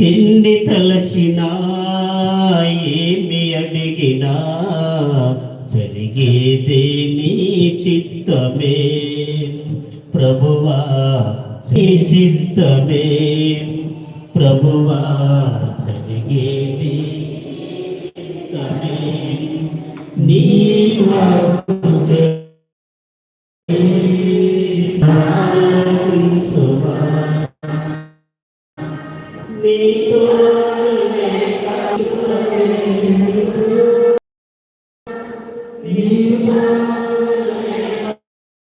ఎన్ని తలచినా ఏమి అడిగినా జరిగేదే నీ చిత్తమే. ప్రభువా నీ చిత్తమే. ప్రభువా జరిగేది చిత్తమే. నీ వాక్కుకే Thank you.